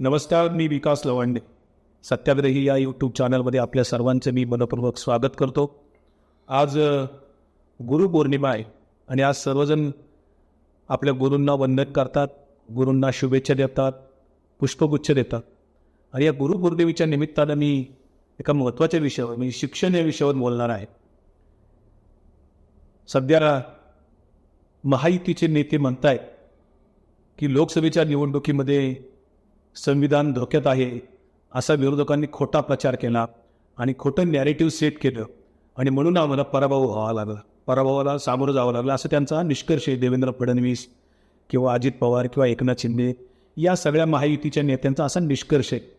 नमस्कार मी विकास लवंडे. सत्याग्रही या यूट्यूब चॅनलमध्ये आपल्या सर्वांचं मी मनपूर्वक स्वागत करतो. आज गुरुपौर्णिमा आहे आणि आज सर्वजण आपल्या गुरूंना वंदन करतात गुरूंना शुभेच्छा देतात पुष्पगुच्छ देतात. आणि या गुरुपौर्णिमेच्या निमित्तानं मी एका महत्त्वाच्या विषयावर म्हणजे शिक्षण या विषयावर बोलणार आहे. सध्या महायुतीचे नेते म्हणतायत की लोकसभेच्या निवडणुकीमध्ये संविधान धोक्यात आहे असा विरोधकांनी खोटा प्रचार केला आणि खोटं नॅरेटिव्ह सेट केलं. आणि म्हणून आम्हाला पराभव व्हावा लागला. पराभवाला सामोरं जावं लागलं. असं त्यांचा निष्कर्ष आहे. देवेंद्र फडणवीस किंवा अजित पवार किंवा एकनाथ शिंदे या सगळ्या महायुतीच्या नेत्यांचा असा निष्कर्ष आहे.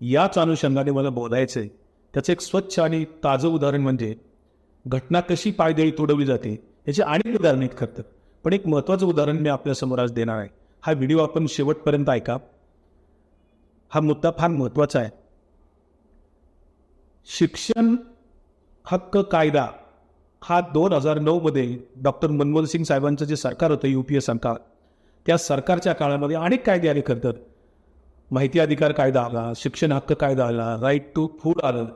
याच अनुषंगाने मला बोलायचं आहे त्याचं एक स्वच्छ आणि ताजं उदाहरण म्हणजे घटना कशी पायदळी तोडवली जाते याचे अनेक उदाहरण आहेत खरं पण एक महत्त्वाचं उदाहरण मी आपल्यासमोर आज देणार आहे. हा व्हिडिओ आपण शेवटपर्यंत ऐका. हा मुद्दा फार महत्त्वाचा आहे. शिक्षण हक्क कायदा हा दोन हजार नऊमध्ये डॉक्टर मनमोहन सिंग साहेबांचं जे सरकार होतं यू पी ए सरकार त्या सरकारच्या काळामध्ये अनेक कायदे आले करतात. माहिती अधिकार कायदा आला शिक्षण हक्क कायदा आला राईट टू फूड आलं.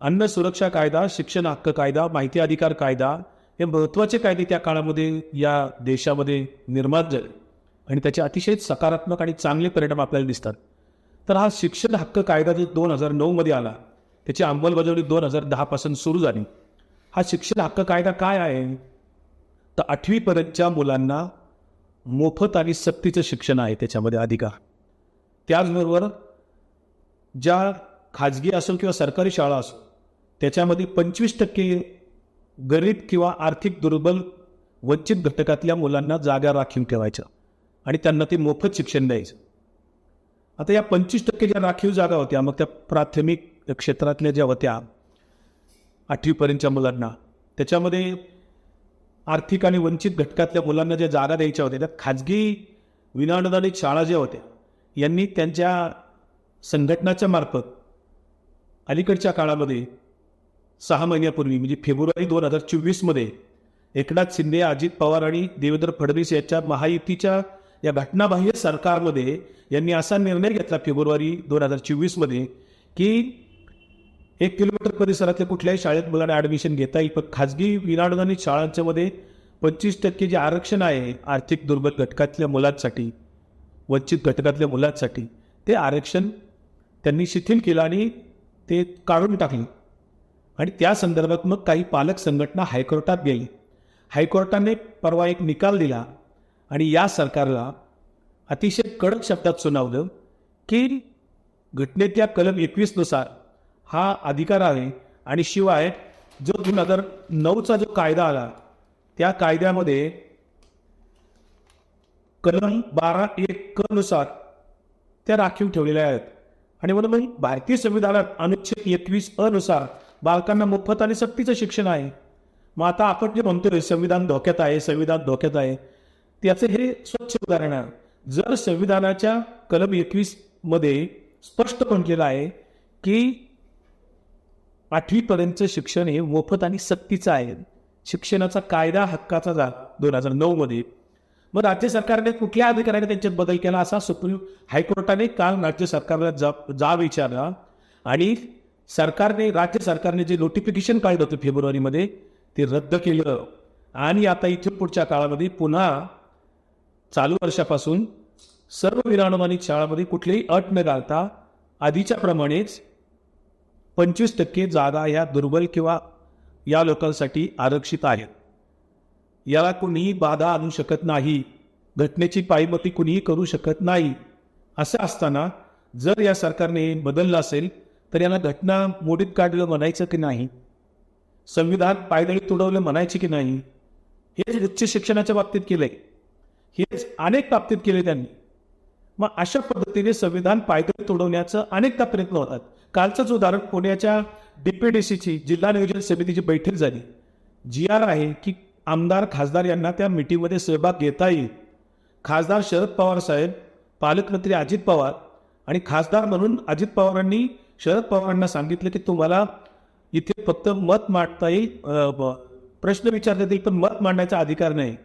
अन्न सुरक्षा कायदा शिक्षण हक्क कायदा माहिती अधिकार कायदा हे महत्त्वाचे कायदे त्या काळामध्ये या देशामध्ये निर्माण झाले. आणि त्याचे अतिशय सकारात्मक आणि चांगले परिणाम आपल्याला दिसतात. तर हा शिक्षण हक्क कायदा जो दोन हजार नऊमध्ये आला त्याची अंमलबजावणी दोन हजार दहापासून सुरू झाली. हा शिक्षण हक्क कायदा काय आहे? तर आठवीपर्यंतच्या मुलांना मोफत आणि सक्तीचं शिक्षण आहे त्याच्यामध्ये अधिकार. त्याचबरोबर ज्या खाजगी असो किंवा सरकारी शाळा असो त्याच्यामध्ये पंचवीस टक्के गरीब किंवा आर्थिक दुर्बल वंचित घटकातल्या मुलांना जागा राखीव ठेवायच्या आणि त्यांना ते मोफत शिक्षण द्यायचं. आता या पंचवीस टक्के ज्या राखीव जागा होत्या मग त्या प्राथमिक क्षेत्रातल्या ज्या होत्या आठवीपर्यंतच्या मुलांना त्याच्यामध्ये आर्थिक आणि वंचित घटकातल्या मुलांना ज्या जागा द्यायच्या होत्या त्या खाजगी विनाअनुदानित शाळा ज्या होत्या यांनी त्यांच्या संघटनाच्या मार्फत अलीकडच्या काळामध्ये सहा महिन्यापूर्वी म्हणजे फेब्रुवारी दोन हजार चोवीसमध्ये एकनाथ शिंदे अजित पवार आणि देवेंद्र फडणवीस यांच्या महायुतीच्या या घटनाबाह्य सरकारमध्ये यांनी असा निर्णय घेतला फेब्रुवारी दोन हजार चोवीसमध्ये की एक किलोमीटर परिसरातल्या कुठल्याही शाळेत मुलांना ॲडमिशन घेता येईल. पण खाजगी विनाअनुदानित शाळांच्यामध्ये पंचवीस टक्के जे आरक्षण आहे आर्थिक दुर्बल घटकातल्या मुलांसाठी वंचित घटकातल्या मुलांसाठी ते आरक्षण त्यांनी शिथिल केलं आणि ते काढून टाकले. आणि त्या संदर्भात मग काही पालक संघटना हायकोर्टात गेली. हायकोर्टाने परवा एक निकाल दिला. आणि या सरकारला अतिशय कडक शब्दात सुनावलं की घटनेतल्या कलम एकवीसनुसार हा अधिकार आहे आणि शिवाय जो दोन हजार नऊचा जो कायदा आला त्या कायद्यामध्ये कलम बारा एक नुसार त्या राखीव ठेवलेल्या आहेत. आणि म्हणून मग भारतीय संविधानात अनुच्छेद एकवीस अनुसार बालकांना मोफत आणि सक्तीचं शिक्षण आहे. मग आता आपण जे म्हणतोय संविधान धोक्यात आहे संविधान धोक्यात आहे त्याचं हे स्वच्छ उदाहरण. आहे जर संविधानाच्या कलम एकवीसमध्ये स्पष्ट म्हटलेलं आहे की आठवीपर्यंतचं शिक्षण हे मोफत आणि सक्तीचं आहे. शिक्षणाचा कायदा हक्काचा जा दोन हजार नऊमध्ये मग राज्य सरकारने कुठल्या अधिकाऱ्याने त्यांच्यात बदल केला असा सुप्रीम हायकोर्टाने काल राज्य सरकारला जा जा विचारला. आणि सरकारने राज्य सरकारने जे नोटिफिकेशन काढलं होतं फेब्रुवारीमध्ये ते रद्द केलं. आणि आता इथून पुढच्या काळामध्ये पुन्हा चालू वर्षापासून सर्व विनानुमानित शाळामध्ये कुठलीही अट न घालता आधीच्या प्रमाणेच पंचवीस टक्के जागा या दुर्बल किंवा या लोकांसाठी आरक्षित आहेत. याला कुणीही बाधा आणू शकत नाही घटनेची पायमती कुणीही करू शकत नाही असं असताना जर या सरकारने बदललं असेल तर याला घटना मोडीत काढलं म्हणायचं की नाही? संविधान पायदळी तुडवलं म्हणायचे की नाही? हेच उच्च शिक्षणाच्या बाबतीत केलंय. हेच अनेक बाबतीत केले त्यांनी. मग अशा पद्धतीने संविधान पायदळ तोडवण्याचं अनेकदा प्रयत्न होतात. कालचंच उदाहरण पुण्याच्या डीपीडीसीची जिल्हा नियोजन समितीची बैठक झाली. जी आर आहे की आमदार खासदार यांना त्या मिटिंगमध्ये सहभाग घेता येईल. खासदार शरद पवार साहेब पालकमंत्री अजित पवार आणि खासदार म्हणून अजित पवारांनी शरद पवारांना सांगितलं की तुम्हाला इथे फक्त मत मांडता येईल प्रश्न विचारता येईल पण मत मांडण्याचा अधिकार नाही.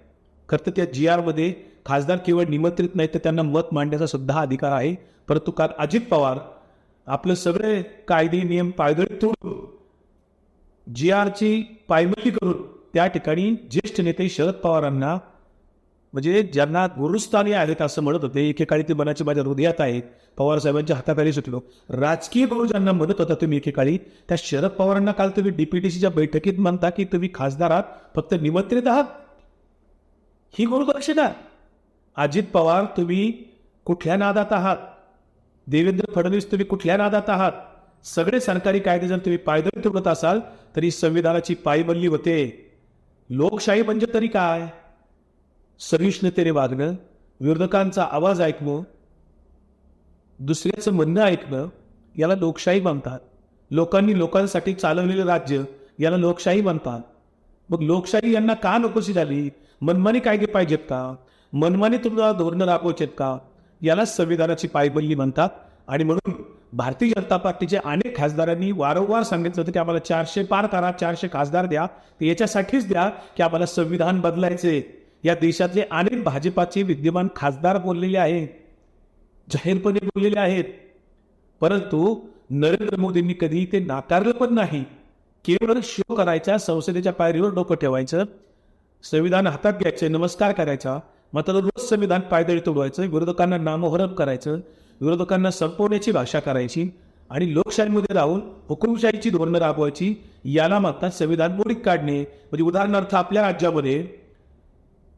खरं तर त्या जी आरमध्ये खासदार केवळ निमंत्रित नाही तर त्यांना मत मांडण्याचा सुद्धा अधिकार आहे. परंतु काल अजित पवार आपलं सगळे कायदे नियम पायदळी तोडून जी आरची पायमल्ली करून त्या ठिकाणी ज्येष्ठ नेते शरद पवारांना म्हणजे ज्यांना गुरुस्थानी आहेत असं म्हणत होते एकेकाळी ते मनाचे माझ्या हृदयात आहेत पवार साहेबांच्या हाताखाली सुटलो. राजकीय गुरु ज्यांना म्हणत होता तुम्ही एकेकाळी त्या शरद पवारांना काल तुम्ही डीपीटीसीच्या बैठकीत म्हणता की तुम्ही खासदार आहात फक्त निमंत्रित आहात? ही गुरुदक्षिणा. अजित पवार तुम्ही कुठल्या नादात आहात? देवेंद्र फडणवीस तुम्ही कुठल्या नादात आहात? सगळे सरकारी कायदे जर तुम्ही पायदळी तोडत असाल तरी संविधानाची पायबल्ली होते. लोकशाही म्हणजे तरी काय? सहिष्णुतेने वागणं विरोधकांचा आवाज ऐकणं दुसऱ्याचं म्हणणं ऐकणं याला लोकशाही म्हणतात. लोकांनी लोकांसाठी चालवलेलं राज्य याला लोकशाही म्हणतात. मग लोकशाही यांना का नकोशी झाली? मनमानी कायदे पाहिजेत का? मनमानी तुम्हाला धोरणं राबवायचेत का? याला संविधानाची पायबल्ली म्हणतात. आणि म्हणून भारतीय जनता पार्टीचे अनेक खासदारांनी वारंवार सांगितलं होतं की आम्हाला चारशे पार करा चारशे खासदार द्या. तर याच्यासाठीच द्या की आम्हाला संविधान बदलायचे. या देशातले अनेक भाजपाचे विद्यमान खासदार बोललेले आहेत. जाहीरपणे बोललेले आहेत. परंतु नरेंद्र मोदींनी कधी ते नाकारलं पण नाही. केवळ शो करायचा संसदेच्या पायरीवर डोकं ठेवायचं. संविधान हातात घ्यायचे नमस्कार करायचा मात्र रोज संविधान पायदळी तोडवायचं विरोधकांना नामोहरम करायचं विरोधकांना संपवण्याची भाषा करायची आणि लोकशाहीमध्ये राहून हुकुमशाहीची धोरणं राबवायची याला मागतात संविधान मोडीत काढणे. म्हणजे उदाहरणार्थ आपल्या राज्यामध्ये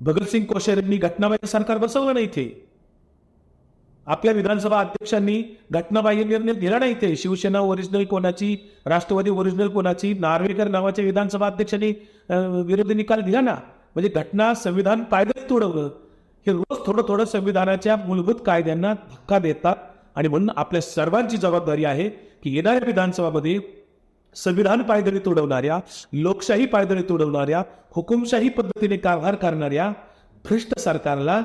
भगतसिंग कोश्यारींनी घटनाबाह्य सरकार बसवलं नाही इथे. आपल्या विधानसभा अध्यक्षांनी घटनाबाह्य निर्णय दिला नाही इथे. शिवसेना ओरिजिनल कोणाची राष्ट्रवादी ओरिजिनल कोणाची नार्वेकर नावाच्या विधानसभा अध्यक्षांनी विरोधी निकाल दिला ना. म्हणजे घटना संविधान पायदळी तोडवलं. हे रोज थोडं थोडं संविधानाच्या मूलभूत कायद्यांना धक्का देतात. आणि म्हणून आपल्या सर्वांची जबाबदारी आहे की येणाऱ्या विधानसभामध्ये संविधान पायदळी तोडवणाऱ्या लोकशाही पायदळी तोडवणाऱ्या हुकुमशाही पद्धतीने कारभार करणाऱ्या भ्रष्ट सरकारला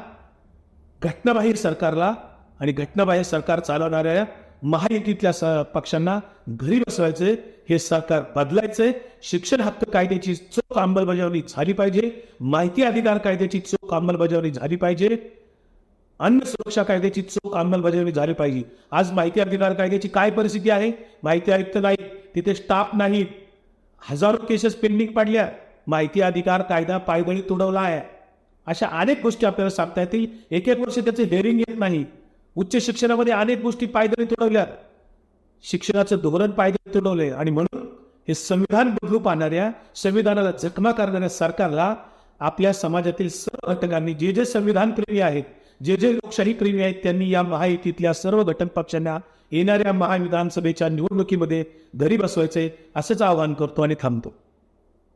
घटनाबाह्य सरकारला आणि घटनाबाह्य सरकार चालवणाऱ्या महायुतीतल्या स- पक्षांना घरी बसवायचे हे सरकार बदलायचंय. शिक्षण हक्क कायद्याची चोख अंमलबजावणी झाली पाहिजे. माहिती अधिकार कायद्याची चोख अंमलबजावणी झाली पाहिजे. अन्न सुरक्षा कायद्याची चोख अंमलबजावणी झाली पाहिजे. आज माहिती अधिकार कायद्याची काय परिस्थिती आहे? माहिती आयुक्त नाही तिथे स्टाफ नाही हजारो केसेस पेंडिंग पडल्या. माहिती अधिकार कायदा पायदळी तुडवला आहे अशा अनेक गोष्टी आपल्याला सांगता येतील. एक एक वर्ष त्याचे हेअरिंग येत नाही. उच्च शिक्षणामध्ये अनेक गोष्टी पायदळी तुडवल्या शिक्षणाचं धोरण पायदे तुडवले आणि म्हणून हे संविधान बदलू पाहणाऱ्या संविधानाला जखमा करणाऱ्या सरकारला आपल्या समाजातील सर्व घटकांनी जे जे संविधान प्रेमी आहेत जे जे लोकशाही प्रेमी आहेत त्यांनी या महायुतीतल्या सर्व घटक पक्षांना येणाऱ्या महाविधानसभेच्या निवडणुकीमध्ये घरी बसवायचे असंच आवाहन करतो आणि थांबतो.